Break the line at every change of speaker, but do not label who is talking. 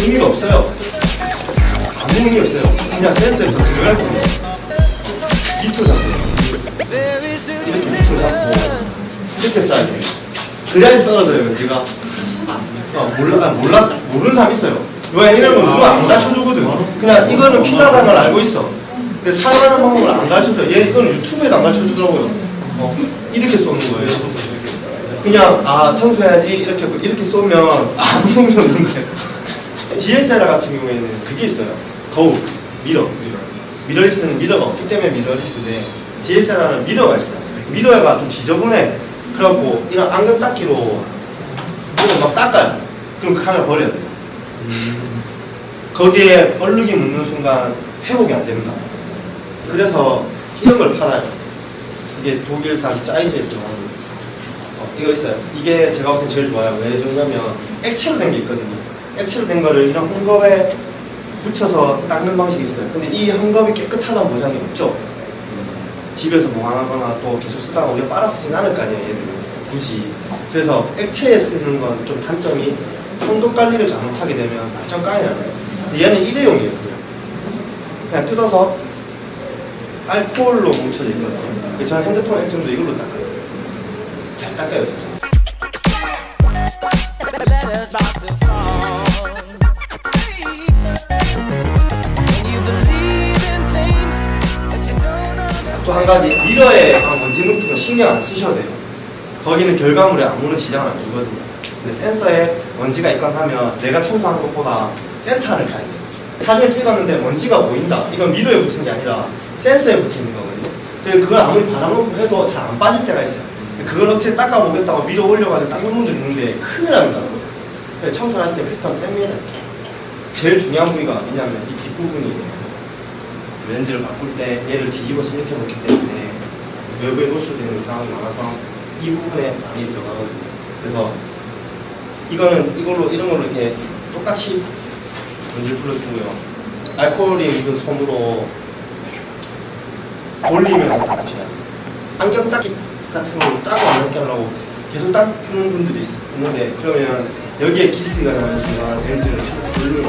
의미가 없어요. 아무 의미 없어요. 그냥 센스에 더 들어갈 거예요. 밑으로 잡고 이렇게 밑으로 잡고 이렇게 써야 돼요. 그래야지 떨어져요, 면지가. 아, 아, 몰라, 아, 몰라, 모르는 사람 있어요. 왜 이런 거 누가 안 가르쳐주거든. 그냥 이거는 필요하다는 걸 알고 있어. 근데 사용하는 방법을 안 가르쳐줘. 얘 이거는 유튜브에도 안 가르쳐주더라고요. 어, 이렇게 쏘는 거예요. 그냥 아 청소해야지 이렇게 이렇게 쏘면 아무 의미 없는 거예요. DSLR 같은 경우에는 그게 있어요. 거울, 미러. 미러리 스는 미러가 없기 때문에 미러리 스인데 DSLR은 미러가 있어요. 미러가 좀 지저분해. 그래갖고 이런 안경 닦기로 이거 막 닦아요. 그럼 그 카메라 버려야 돼요. 거기에 얼룩이 묻는 순간 회복이 안 됩니다. 그래서 이런 걸 팔아요. 이게 독일산 짜이즈에서 나오는 어, 이거 있어요. 이게 제가 볼때 제일 좋아요. 왜 좋냐면 액체로 된 게 있거든요. 액체로 된 거를 이런 헝겊에 묻혀서 닦는 방식이 있어요. 근데 이 헝겊이 깨끗하다는 보장이 없죠. 집에서 보관하거나 또 계속 쓰다가 우리가 빨아 쓰진 않을 거 아니에요, 얘를 굳이. 그래서 액체에 쓰는 건 좀 단점이 헝겊 관리를 잘못하게 되면 까이라는 거예요. 근데 얘는 일회용이에요, 그냥. 그냥 뜯어서 알코올로 뭉쳐져 있거든요. 저는 핸드폰 액정도 이걸로 닦아요. 잘 닦아요, 진짜. 또 한 가지 미러에 먼지 뭉툭은 신경 안 쓰셔도 돼요. 거기는 결과물에 아무런 지장을 안 주거든요. 근데 센서에 먼지가 있거나 하면 내가 청소하는 것보다 센터를 가야 돼요. 사진을 찍었는데 먼지가 보인다. 이건 미러에 붙은 게 아니라 센서에 붙어 있는 거거든요. 그걸 아무리 바람 놓고 해도 잘 안 빠질 때가 있어요. 그걸 어떻게 닦아보겠다고 미러 올려가지고 닦는 분들 있는데 큰일 납니다. 그래서 청소할 때 패턴 뺍니다. 제일 중요한 부위가 어디냐면 이 뒷부분이에요. 렌즈를 바꿀 때 얘를 뒤집어서 이렇게 놓기 때문에 외부에 노출되는 상황이 많아서 이 부분에 많이 들어가거든요. 그래서 이거는 이걸로 이런 걸로 이렇게 똑같이 먼지를 풀어주고요. 알코올이 묻은 손으로 돌리면서 닦으셔야 돼요. 안경 닦기 같은 거 짜고 안 닦게 하려고 계속 닦는 분들이 있- 있는데 그러면 여기에 기스가 나는 순간 렌즈를 계속 거예요.